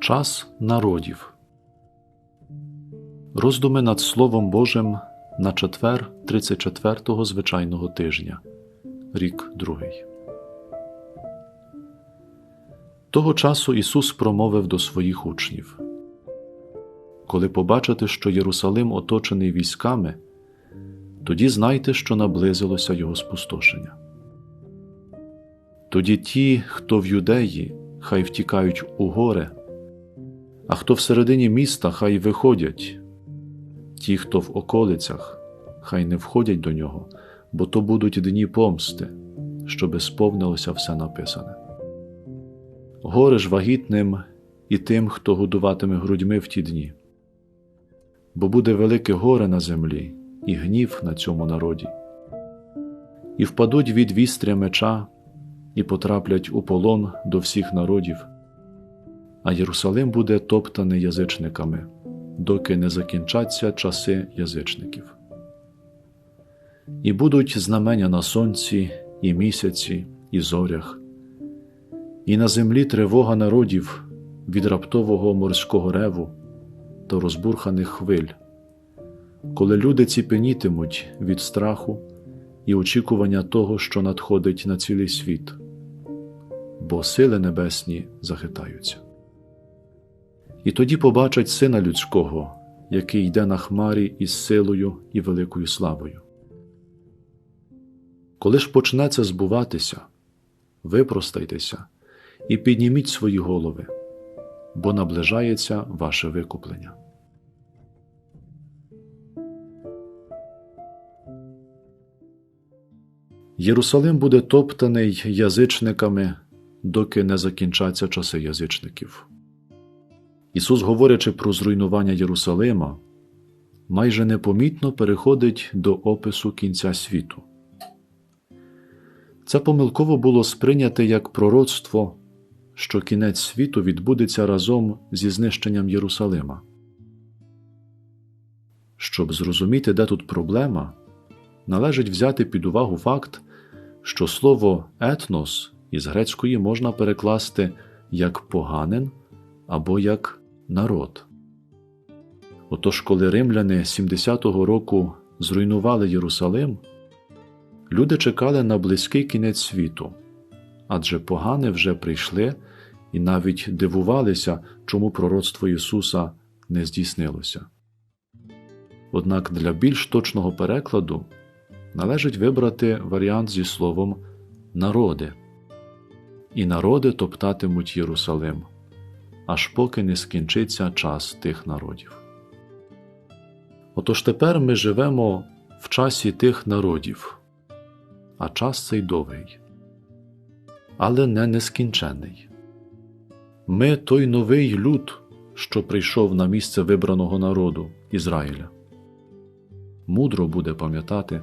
Час народів. Роздуми над Словом Божим на четвер 34-го звичайного тижня. Рік другий. Того часу Ісус промовив до своїх учнів Коли побачите, що Єрусалим оточений військами, тоді знайте, що наблизилося Його спустошення. Тоді ті, хто в юдеї, хай втікають у горе, а хто всередині міста, хай виходять, ті, хто в околицях, хай не входять до нього, бо то будуть дні помсти, щоби сповнилося все написане. Горе ж вагітним і тим, хто годуватиме грудьми в ті дні, бо буде велике горе на землі і гнів на цьому народі, і впадуть від вістря меча і потраплять у полон до всіх народів, а Єрусалим буде топтаний язичниками, доки не закінчаться часи язичників. І будуть знамення на сонці, і місяці, і зорях, і на землі тривога народів від раптового морського реву та розбурханих хвиль, коли люди ціпенітимуть від страху і очікування того, що надходить на цілий світ, бо сили небесні захитаються. І тоді побачать Сина Людського, який йде на хмарі із силою і великою славою. Коли ж почне це збуватися, випростайтеся і підніміть свої голови, бо наближається ваше викуплення. Єрусалим буде топтаний язичниками, доки не закінчаться часи язичників. Ісус, говорячи про зруйнування Єрусалима, майже непомітно переходить до опису кінця світу. Це помилково було сприйняте як пророцтво, що кінець світу відбудеться разом зі знищенням Єрусалима. Щоб зрозуміти, де тут проблема, належить взяти під увагу факт, що слово етнос із грецької можна перекласти як поганин або як народ. Отож, коли римляни 70-го року зруйнували Єрусалим, люди чекали на близький кінець світу, адже погани вже прийшли і навіть дивувалися, чому пророцтво Ісуса не здійснилося. Однак для більш точного перекладу належить вибрати варіант зі словом народи, і народи топтатимуть Єрусалим, аж поки не скінчиться час тих народів. Отож тепер ми живемо в часі тих народів, а час цей довгий, але не нескінчений. Ми той новий люд, що прийшов на місце вибраного народу Ізраїля. Мудро буде пам'ятати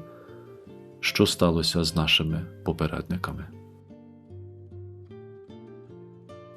що сталося з нашими попередниками.